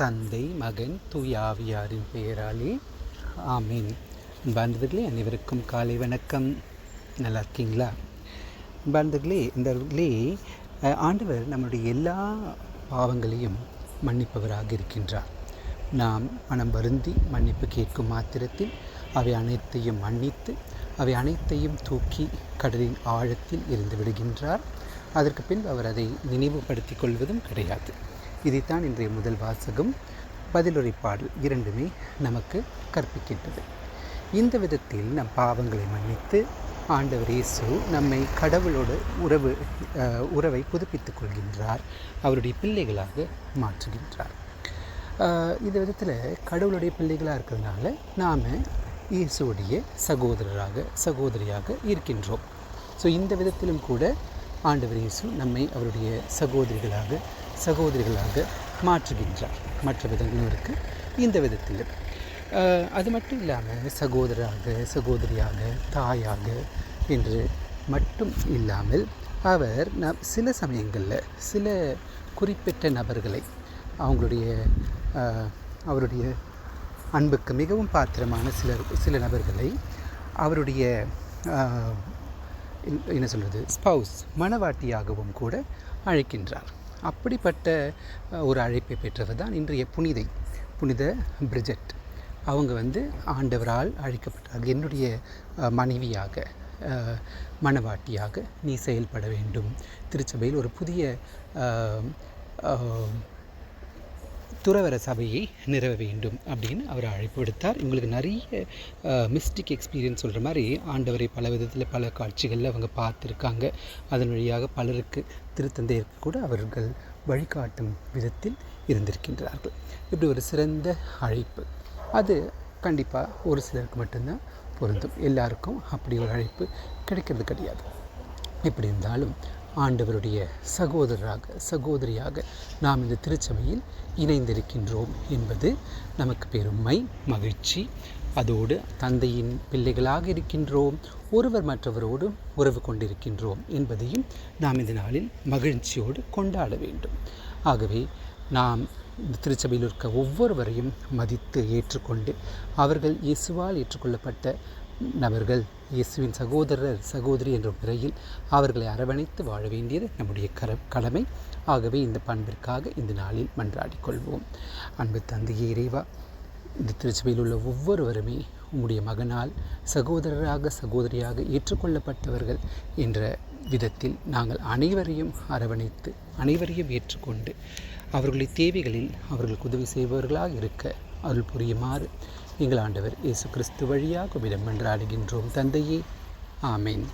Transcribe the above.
தந்தை மகன் தூயாவியாரின் பெயராலே. ஆமீன். பாந்தவர்களே அனைவருக்கும் காலை வணக்கம். நல்லா இருக்கீங்களா? அன்பார்ந்தவர்களே இந்தவர்களே ஆண்டவர் நம்முடைய எல்லா பாவங்களையும் மன்னிப்பவராக இருக்கின்றார். நாம் மனம் வருந்தி மன்னிப்பு கேட்கும் மாத்திரத்தில் அவை அனைத்தையும் மன்னித்து அவை அனைத்தையும் தூக்கி கடலின் ஆழத்தில் இருந்து விடுகின்றார். அதற்கு பின் அவர் அதை நினைவுபடுத்திக் கொள்வதும் கிடையாது. இதைத்தான் இன்றைய முதல் வாசகம் பதிலுரை பாடல் இரண்டுமே நமக்கு கற்பிக்கின்றது. இந்த விதத்தில் நம் பாவங்களை மன்னித்து ஆண்டவர் இயேசு நம்மை கடவுளோடு உறவு உறவை புதுப்பித்துக் கொள்கின்றார் அவருடைய பிள்ளைகளாக மாற்றுகின்றார். இந்த விதத்தில் கடவுளுடைய பிள்ளைகளாக இருக்கிறதுனால நாம் இயேசுடைய சகோதரராக சகோதரியாக இருக்கின்றோம். ஸோ இந்த விதத்திலும் கூட ஆண்டவர் இயேசு நம்மை அவருடைய சகோதரிகளாக சகோதரிகளாக மாற்றுகின்றார். மற்ற விதங்களும் இருக்குது இந்த விதத்திலும் அது மட்டும் இல்லாமல் சகோதராக சகோதரியாக தாயாக என்று மட்டும் இல்லாமல் அவர் நம் சில சமயங்களில் சில குறிப்பிட்ட நபர்களை அவங்களுடைய அவருடைய அன்புக்கு மிகவும் பாத்திரமான சிலர் சில நபர்களை அவருடைய என்ன- சொல்கிறது ஸ்பவுஸ் மனவாட்டியாகவும் கூட அழைக்கின்றார். அப்படிப்பட்ட ஒரு அழைப்பை பெற்றவர் தான் இன்றைய புனிதை புனித பிரிஜெட். அவங்க வந்து ஆண்டவரால் அழைக்கப்பட்டார்கள். என்னுடைய மனைவியாக மனவாட்டியாக நீ செயல்பட வேண்டும். திருச்சபையில் ஒரு புதிய துறவர சபையை நிறுவ வேண்டும் அப்படின்னு அவர் அழைப்பு விடுத்தார். இவங்களுக்கு நிறைய மிஸ்டிக் எக்ஸ்பீரியன்ஸ் சொல்கிற மாதிரி ஆண்டவரை பல விதத்தில் பல காட்சிகளில் அவங்க பார்த்துருக்காங்க. அதன் வழியாக பலருக்கு திருத்தந்தையருக்கு கூட அவர்கள் வழிகாட்டும் விதத்தில் இருந்திருக்கின்றார்கள். இப்படி ஒரு சிறந்த அழைப்பு. அது கண்டிப்பாக ஒரு சிலருக்கு மட்டும்தான் பொருந்தும். எல்லாருக்கும் அப்படி ஒரு அழைப்பு கிடைக்கிறது கிடையாது. எப்படி இருந்தாலும் ஆண்டவருடைய சகோதரராக சகோதரியாக நாம் இந்த திருச்சபையில் இணைந்திருக்கின்றோம் என்பது நமக்கு பெருமை மகிழ்ச்சி. அதோடு தந்தையின் பிள்ளைகளாக இருக்கின்றோம் ஒருவர் மற்றவரோடு உறவு கொண்டிருக்கின்றோம் என்பதையும் நாம் இந்த நாளில் மகிழ்ச்சியோடு கொண்டாட வேண்டும். ஆகவே நாம் இந்த திருச்சபையில் இருக்க ஒவ்வொருவரையும் மதித்து ஏற்றுக்கொண்டு அவர்கள் இயேசுவால் ஏற்றுக்கொள்ளப்பட்ட நபர்கள் இயேசுவின் சகோதரர் சகோதரி என்ற முறையில் அவர்களை அரவணைத்து வாழ வேண்டியது நம்முடைய கர கடமை. ஆகவே இந்த பண்பிற்காக இந்த நாளில் மன்றாடி கொள்வோம். அன்பு தந்தையே இறைவா இந்த திருச்சபையில் உள்ள ஒவ்வொருவருமே உம்முடைய மகனால் சகோதரராக சகோதரியாக ஏற்றுக்கொள்ளப்பட்டவர்கள் என்ற விதத்தில் நாங்கள் அனைவரையும் அரவணைத்து அனைவரையும் ஏற்றுக்கொண்டு அவர்களுடைய தேவைகளில் அவர்களுக்கு உதவி செய்பவர்களாக இருக்க அருள் புரியுமாறு எங்கள் ஆண்டவர் இயேசு கிறிஸ்து வழியாக உம்மிடம் என்றாடுகின்றோம் தந்தையே. ஆமேன்.